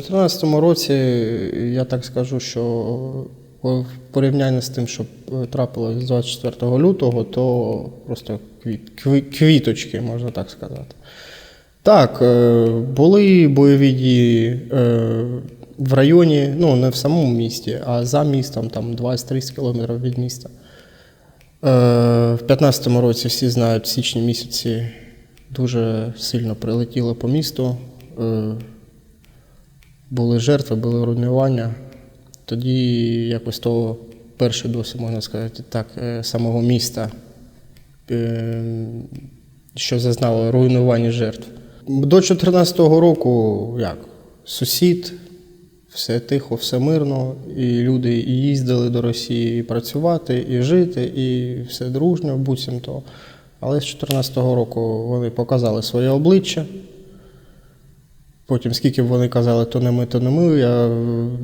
2014 році я так скажу, що в порівнянні з тим, що трапилось 24 лютого, то просто квіт, кві- квіточки, можна так сказати. Так, е, були бойові дії е, в районі, ну не в самому місті, а за містом, там 20-30 кілометрів від міста. Е, В 2015 році всі знають, в січні місяці дуже сильно прилетіло по місту. Були жертви, були руйнування. Тоді якось то перший досвід, можна сказати, так, е, самого міста, е, що зазнало руйнування жертв. До 2014 року як? Сусід, все тихо, все мирно, і люди і їздили до Росії і працювати, і жити, і все дружньо, буцімто. Але з 2014 року вони показали своє обличчя. Потім, скільки б вони казали, то не ми, то не ми, я,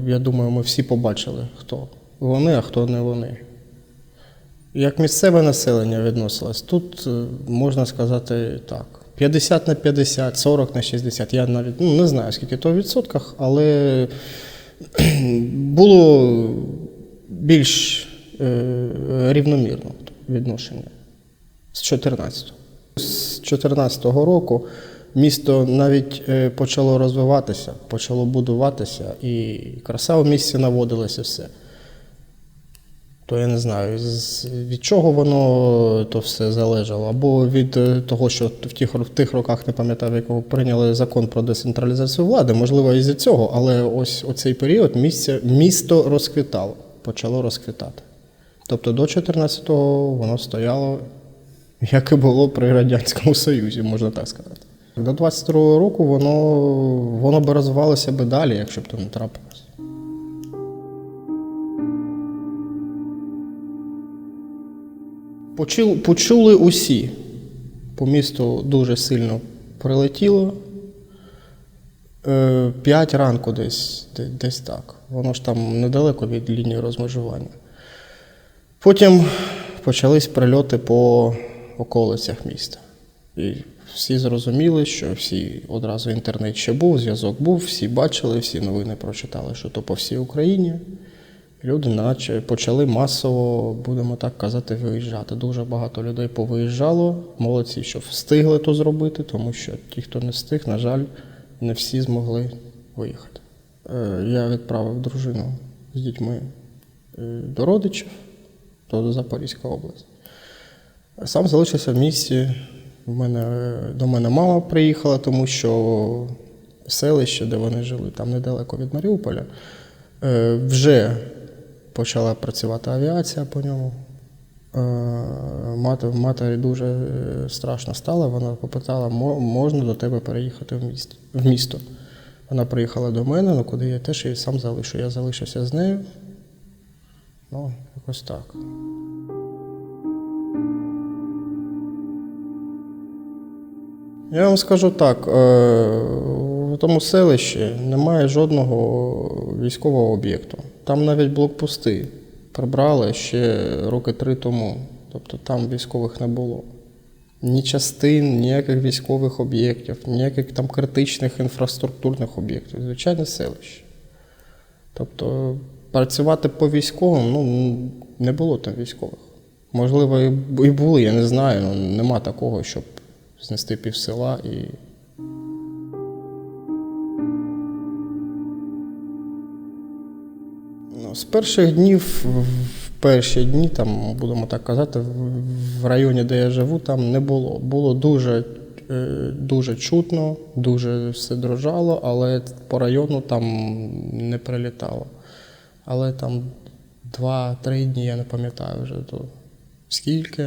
я думаю, ми всі побачили, хто вони, а хто не вони. Як місцеве населення відносилось, тут е, можна сказати так: 50 на 50, 40 на 60. Я навіть ну, не знаю, скільки то в відсотках, але було більш е, рівномірно відношення з 14. З 2014 року місто навіть е, почало розвиватися, почало будуватися, і краса в місті наводилася все. То я не знаю, від чого воно то все залежало. Або від е, того, що в тих, в тих роках не пам'ятаю, якого прийняли закон про децентралізацію влади, можливо, і з цього, але ось у цей період місце, місто розквітало, почало розквітати. Тобто до 14-го воно стояло, як і було при Радянському Союзі, можна так сказати. До 22-го року воно, воно би розвивалося би далі, якщо б то не трапилось. Почули, почули усі. По місту дуже сильно прилетіло. Е, П'ять ранку десь, де- десь так. Воно ж там недалеко від лінії розмежування. Потім почались прильоти по околицях міста. І всі зрозуміли, що всі одразу інтернет ще був, зв'язок був, всі бачили, всі новини прочитали, що то по всій Україні. Люди наче почали масово, будемо так казати, виїжджати. Дуже багато людей повиїжджало. Молодці, що встигли то зробити, тому що ті, хто не встиг, на жаль, не всі змогли виїхати. Е, Я відправив дружину з дітьми е, до родичів, то до Запорізька область. Сам залишився в місті. В мене, до мене мама приїхала, тому що селище, де вони жили, там недалеко від Маріуполя, е, вже почала працювати авіація по ньому. Е, Мати, матері дуже е, страшно стало. Вона попитала, можна до тебе переїхати в, міст, в місто. Вона приїхала до мене, ну куди я теж її сам залишу. Я залишився з нею. Ну, якось так. Я вам скажу так: е, в тому селищі немає жодного військового об'єкту. Там навіть блокпости прибрали ще роки три тому. Тобто там військових не було. Ні частин, ніяких військових об'єктів, ніяких там критичних інфраструктурних об'єктів. Звичайне селище. Тобто працювати по військовим, ну, не було там військових. Можливо, і були, я не знаю. Нема такого, щоб знести пів села і. Ну, з перших днів, в перші дні, там, будемо так казати, в- районі, де я живу, там не було. Було дуже, е, дуже чутно, дуже все дрожало, але по району там не прилітало. Але там два-три дні, я не пам'ятаю вже то скільки.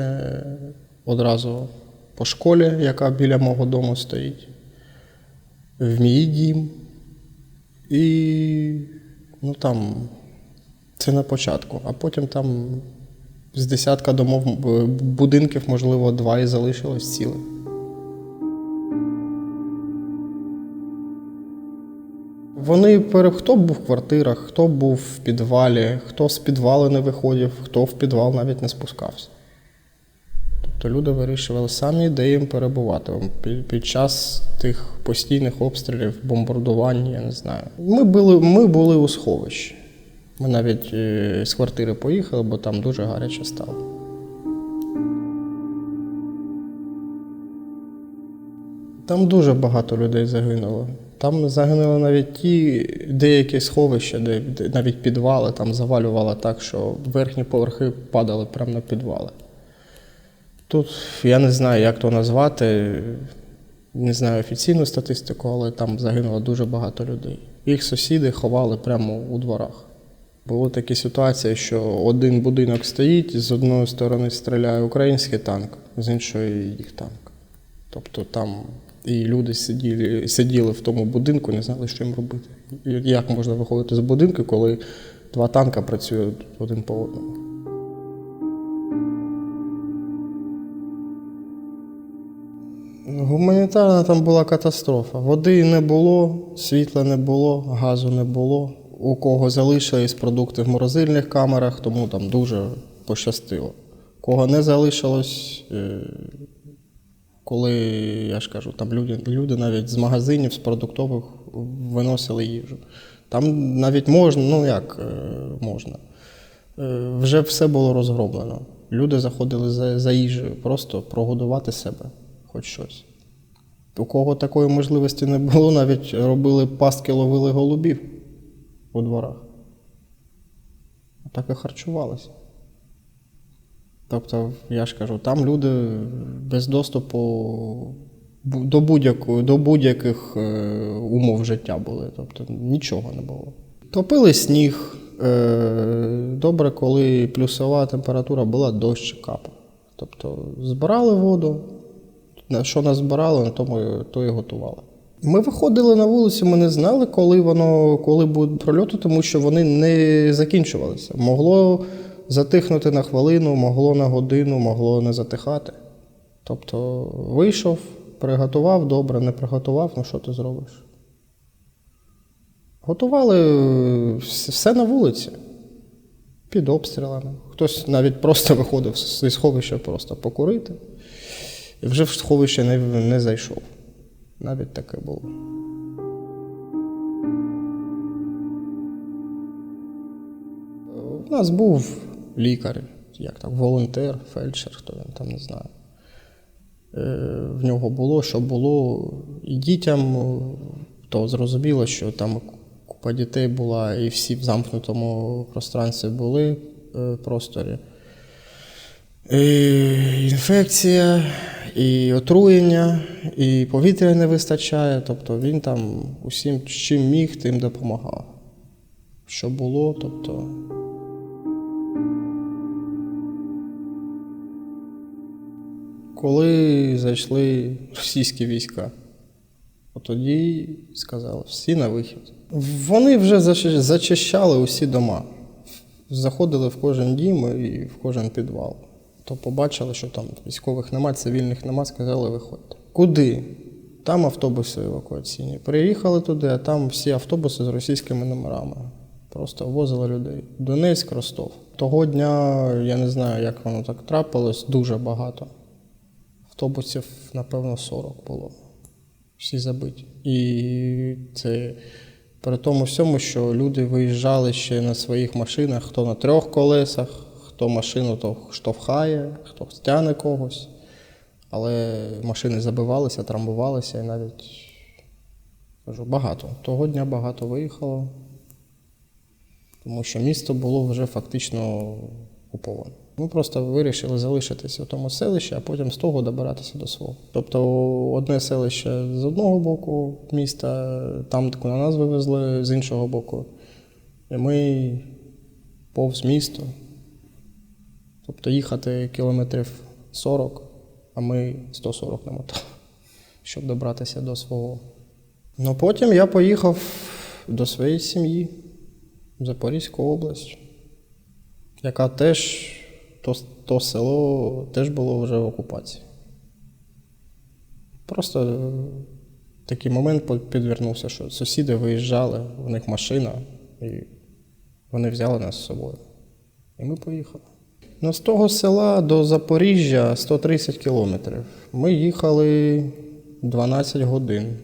Одразу по школі, яка біля мого дому стоїть, в мій дім. І ну там це на початку, а потім там з десятка домов будинків, можливо, два і залишилось ціле. Вони хто був в квартирах, хто був в підвалі, хто з підвалу не виходив, хто в підвал навіть не спускався. Тобто люди вирішували самі, де їм перебувати під, час тих постійних обстрілів, бомбардувань, я не знаю. Ми були, ми були у сховищі. Ми навіть е, з квартири поїхали, бо там дуже гаряче стало. Там дуже багато людей загинуло. Там загинули навіть ті деякі сховища, де навіть підвали там завалювало так, що верхні поверхи падали прямо на підвали. Тут я не знаю, як то назвати, не знаю офіційну статистику, але там загинуло дуже багато людей. Їх сусіди ховали прямо у дворах. Були такі ситуації, що один будинок стоїть, з одної сторони стріляє український танк, з іншої їх танк. Тобто там і люди сиділи, сиділи в тому будинку, не знали, що їм робити. Як можна виходити з будинку, коли два танка працюють один по одному. Гуманітарна там була катастрофа. Води не було, світла не було, газу не було. У кого залишились продукти в морозильних камерах, тому там дуже пощастило. Кого не залишилось, е, коли, я ж кажу, там люди, люди навіть з магазинів, з продуктових виносили їжу. Там навіть можна, ну як е, можна. Е, Вже все було розгроблено. Люди заходили за, за їжею, просто прогодувати себе, хоч щось. У кого такої можливості не було, навіть робили пастки, ловили голубів у дворах. Так і харчувалися. Тобто, я ж кажу, там люди без доступу до, будь-якої, до будь-яких е, умов життя були. Тобто нічого не було. Топили сніг. Е, добре, коли плюсова температура була, дощ капав. Тобто збирали воду, що назбирали, на тому то і готували. Ми виходили на вулицю, ми не знали, коли воно коли будуть прольоти, тому що вони не закінчувалися. Могло затихнути на хвилину, могло на годину, могло не затихати. Тобто вийшов, приготував добре, не приготував, ну що ти зробиш? Готували все на вулиці, під обстрілами. Хтось навіть просто виходив зі сховища просто покурити. І вже в сховище не, не зайшов. Навіть таке було. У нас був лікар, як так, волонтер, фельдшер, хто він там не знає. Е, В нього було, що було. І дітям, е, то зрозуміло, що там купа дітей була, і всі в замкнутому пространстві були е, просторі. І інфекція, і отруєння, і повітря не вистачає. Тобто він там усім, чим міг, тим допомагав. Що було, тобто. Коли зайшли російські війська, тоді сказали, всі на вихід. Вони вже зачищали усі дома. Заходили в кожен дім і в кожен підвал. То побачили, що там військових нема, цивільних нема, сказали, виходьте. Куди? Там автобуси евакуаційні. Приїхали туди, а там всі автобуси з російськими номерами. Просто возили людей. Донецьк, Ростов. Того дня, я не знаю, як воно так трапилось, дуже багато. Автобусів, напевно, 40 було. Всі забиті. І це при тому всьому, що люди виїжджали ще на своїх машинах, хто на трьох колесах, хто машину то штовхає, хто стягне когось. Але машини забивалися, трамбувалися і навіть кажу, багато. Того дня багато виїхало, тому що місто було вже фактично окуповане. Ми просто вирішили залишитися в тому селищі, а потім з того добиратися до свого. Тобто одне селище з одного боку міста, там, куди нас вивезли, з іншого боку. І ми повз місто. Тобто їхати кілометрів 40, а ми 140 намотали, щоб добратися до свого. Ну потім я поїхав до своєї сім'ї в Запорізьку область, яка теж, то, то село теж було вже в окупації. Просто е, такий момент підвернувся, що сусіди виїжджали, у них машина, і вони взяли нас з собою. І ми поїхали. Ну, з того села до Запоріжжя 130 кілометрів. Ми їхали 12 годин.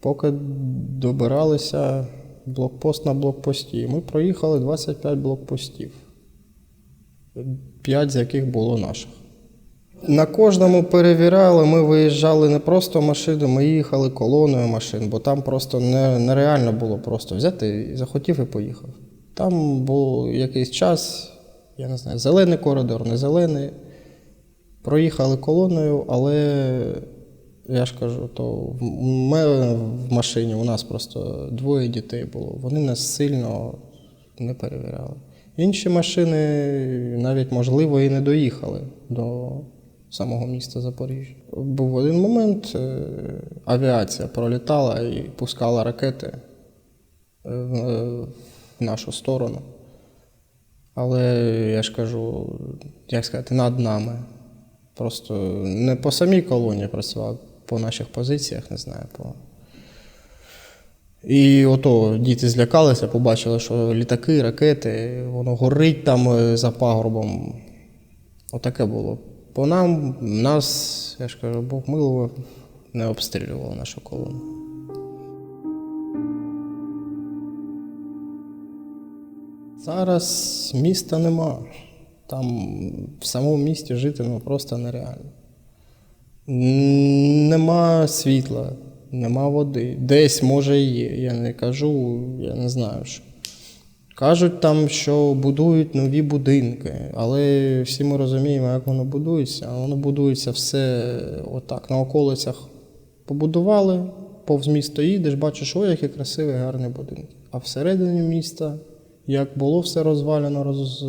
Поки добиралися блокпост на блокпості. Ми проїхали 25 блокпостів, 5 з яких було наших. На кожному перевіряли, ми виїжджали не просто машини, ми їхали колоною машин, бо там просто нереально було просто взяти захотів і поїхав. Там був якийсь час, я не знаю, зелений коридор, не зелений. Проїхали колоною, але я ж кажу, то в мене в машині у нас просто двоє дітей було. Вони нас сильно не перевіряли. Інші машини навіть, можливо, і не доїхали до самого міста Запоріжжя. Був один момент, е, авіація пролітала і пускала ракети е, в в нашу сторону. Але я ж кажу, як сказати, над нами. Просто не по самій колонії працював, по наших позиціях, не знаю. По... І ото діти злякалися, побачили, що літаки, ракети, воно горить там е, за пагорбом. Отаке було. По нам, нас, я ж кажу, Бог милував, не обстрілював нашу колону. Зараз міста нема. Там в самому місті жити ну, просто нереально. Нема світла, нема води. Десь може і є. Я не кажу, я не знаю що. Кажуть там, що будують нові будинки, але всі ми розуміємо, як воно будується. Воно будується все отак, на околицях побудували, повз місто їдеш, бачиш, ой, які красиві, гарні будинки. А всередині міста, як було все розвалено, роз,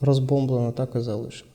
розбомблено, так і залишилось.